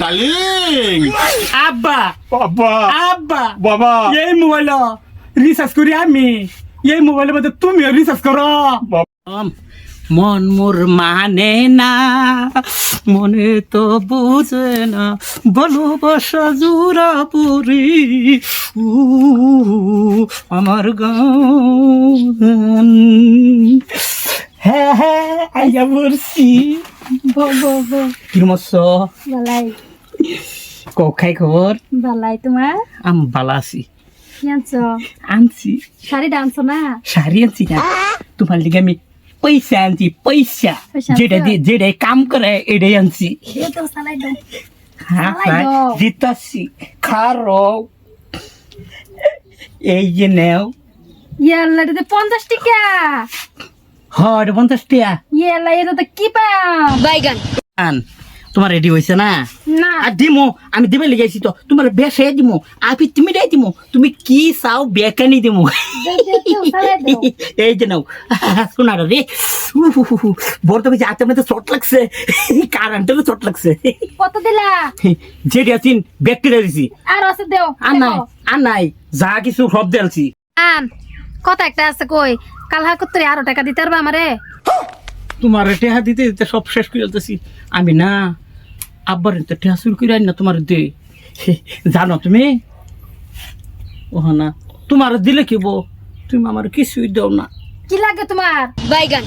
Darling আব্বা! বাবা আব্বা! বাবা! এই মোবাইল রিচার্জ করি আমি। এই মোবাইলের মধ্যে তুমি রিচার্জ করো। মন মোর মানে না মনে তো বুঝে না। বলো বসা জুরা পুরি উ আমার গান। হ্যাঁ হ্যাঁ আইয়া বলছি কিরম বালাই। কখাই খবর? বালাই তোমার? আম বালা আছি। আনছ? শাড়ি আনছ না? শাড়ি আনছি না। তোমার লিগে আমি পয়সা আনছি পয়সা। যেটা? দিয়ে যেটাই কাম করে এটাই আনছি। দাও। হ্যাঁ হ্যাঁ। দিতাছি খারো। এই যে নেও। ইয়াল্লা এটা পঞ্চাশ টাকা। হর পঞ্চাশ টিয়া। এটা তো কি পাম? বাইগান। তোমার রেডি হয়েছে না? না। আর দিমো আমি দিবে লেগেছি তো। তোমার বেশে দিমো আপনি তুমি দেয় দিমো। তুমি কি চাও বেকানি দিমো। এই যে নাও শোনা রে হাতের মধ্যে চট লাগছে। কারেন্টেরও চট লাগছে। কত দিলা? যেটি আছেন ব্যাকটেরিয়া দিছি। আর আছে দেও আর নাই আর নাই যা কিছু সব আন কত একটা আছে কই? কাল হাকুর তোর আরও টাকা দিতে পারবা আমারে? তোমার টেহা দিতে দিতে সব শেষ করে ফেলতেছি। আমি না আব্বার তো টেহা শুরু করে না তোমার দে। জানো তুমি? ও না তোমার দিলে কি বো তুমি আমার কিছুই দাও না। কি লাগে তোমার? বাইগান।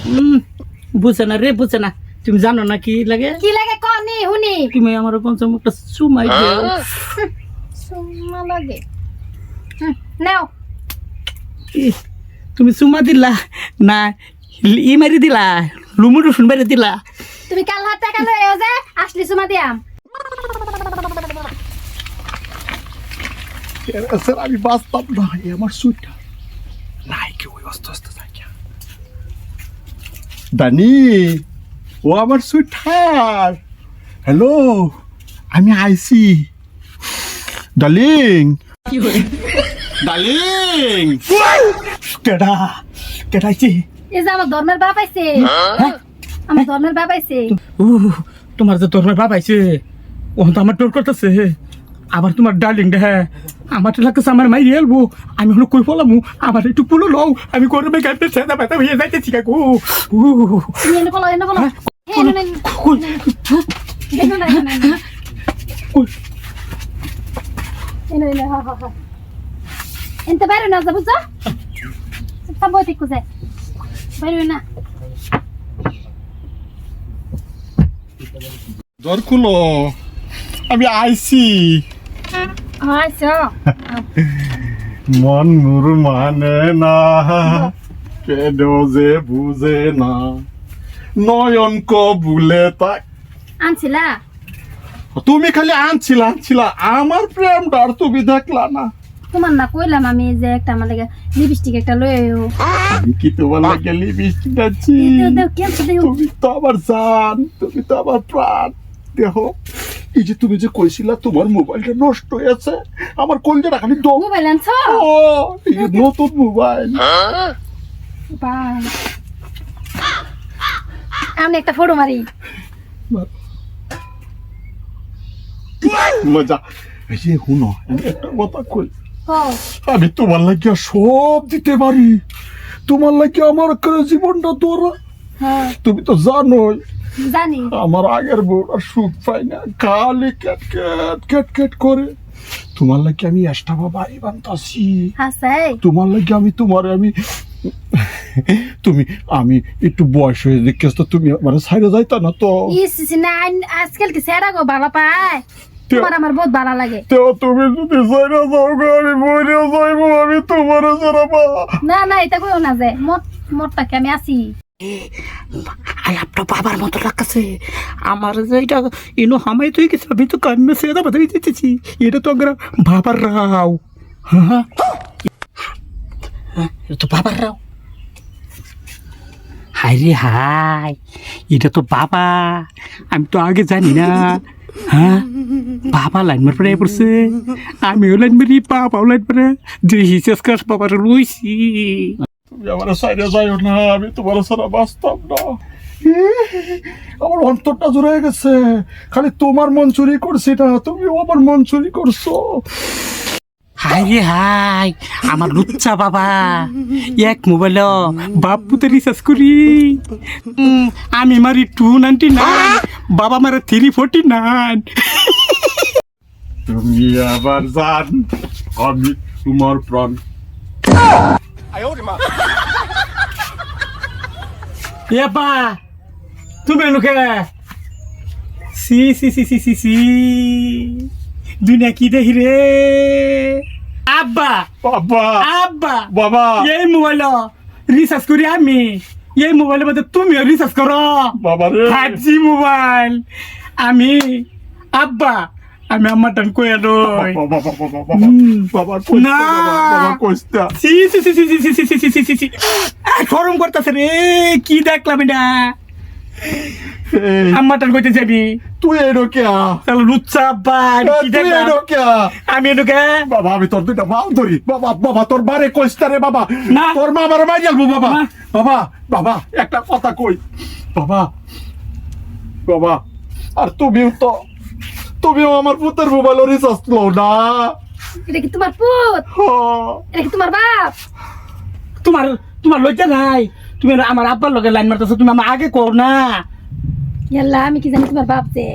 বুঝে না রে বুঝে না। তুমি জানো না কি লাগে? কি লাগে কনি হুনি তুমি আমার পঞ্চম একটা চুমাই দাও। সুমা লাগে। নাও। তুমি চুমা দিলা না ই মারি দিলা লুমু রসুন মারি দিলা। তুমি কাল হাত টাকা লয়ে যে আসলি সুমা দিয়াম। স্যার আমি বাঁচতাম না এ আমার সুইটা নাই কি ওই অস্ত অস্ত থাকিয়া দানি ও আমার সুইটার হ্যালো আমি আইছি। Darling darling! কেডা কেডাইছি এই যে আমার ধর্মের বাপ আইছে। আমার ধর্মের বাপ আইছে। ও তোমার যে তোর বাবা আইছে ও তো আমার টোর করতেছে। আবার তোমার ডার্লিং দে আমার তো লাগতেছে আমার মাই এলবো আমি হলো কই বলামু আমার একটু পুলো লও। আমি করে বেগে আপনি ছেদা ব্যথা হয়ে যাইতেছি কাকু। ও এনে বলো এনে বলো হ্যাঁ? হে, এনে, এনে, কই? এনে, এনে, এনে, এনে, কই? এনে, এনে, হা, হা, হা। না যা বুঝছ সব বই ঠিক কুছে বাইরে না আমি আইছি আচ্ছা মন মুর মানে না কেন যে বুঝে না নয়ন কবুলে তাক আনছিলা তুমি খালি আনছিলা আনছিলা আমার প্রেম ডার তুমি দেখলা না তোমার না কইলাম আমি যে একটা আমার লাগে লিপস্টিক একটা লয়ে আইও। কি তোমার লাগে লিপস্টিক দিচ্ছি তুমি তো আমার জান তুমি তো আমার প্রাণ। দেহ এই যে তুমি যে কইছিলা তোমার মোবাইলটা নষ্ট হয়েছে আমার কলজাটা খালি দম? মোবাইল আনছো? ও এই নতুন মোবাইল। বাই আমি একটা ফটো মারি। মজা। এই যে শুনো আমি একটা কথা কই আমি তোমার লাগিয়া সব দিতে পারি। তোমার লাগিয়া আমার করে জীবনটা তোরা। হ্যাঁ। তুমি তো জানোই। জানি। আমার আগের বউটা সুখ পায় না। খালি ক্যাট ক্যাট ক্যাট ক্যাট করে। তোমার লাগে আমি এসটা বাড়ি বানতাছি। হাসাই তোমার লাগে আমি তোমার আমি তুমি আমি একটু বয়স হয়ে দেখে তো তুমি মানে সাইডে যাইতা না তো? আজকাল কি সেরা গো ভালো পায়। তোমার আমার বহুত ভালো লাগে। তো তুমি যদি যাও গো আমি মরে যাইবো আমি তোমার সারাবা না না এটা কইও না যে মোট মোটটাকে আমি আছি। আলাপটা বাবার মতো লাগছে আমার যে এটা ইনো হামাই তুই গেছে আমি তো কান্না সেদা বাদাই দিতেছি। এটা তো আমরা বাবার রাও। হ্যাঁ হ্যাঁ, এটা তো বাবার রাও। হাই রে হাই এটা তো বাবা। আমি তো আগে জানি না। হ্যাঁ? বাবা লাইন মার পরে পড়ছে। আমিও লাইন মারি বাবাও লাইন মারে। যে হিসেস কাজ বাবার লইছি তুমি আমার সাইডে যাইও না আমি তোমার সারা বাঁচতাম না। আমার অন্তরটা জোরে গেছে। খালি তোমার মন চুরি করছি না তুমি আমার মন চুরি করছ। হাই রে হাই আমার লুচ্চা বাবা। এক মোবাইল বাপ পুতে রিচার্জ করি। আমি মারি টু নাইনটি নাইন বাবা মারে থ্রি ফোরটি নাইন তুমি আবার জান আমি তোমার প্রাণ। এবা তুমি লোকে? সি সি সি সি সি সি। দুনিয়া কি দেখি রে। আব্বা বাবা আব্বা বাবা। এই মোবাইল রিচার্জ করি আমি। এই মোবাইলের মধ্যে তুমিও রিচার্জ করো। বাবা রে। Five G mobile. আমি আব্বা আমি আমার টান কয়ে নই বাবা না। বাবা কইস্তা সি সি সি সি সি সি সি সি সি সি সি করতেছে রে কি দেখলাম এটা? টান কইতে যাবি। তুই এনো কে তাহলে লুচ্চা আমি কি দেখলাম? এনো কে আমি বাবা আমি তোর দুইটা বাল ধরি। বাবা বাবা তোর বারে কইস্তা রে বাবা। না। তোর মা আমার মাই গেলবো বাবা। বাবা বাবা একটা কথা কই। বাবা বাবা আর তুমিও তো তুমিও আমার পুতের মোবাইল রিচার্জ লও না। এটা কি তোমার পুত? হ। এটা কি তোমার বাপ? তোমার তোমার লজ্জা নাই। তুমি আমার আব্বার লগে লাইন মারতেছো তুমি আমার আগে কর না। ইয়াল্লা আমি কি জানি তোমার বাপ যে?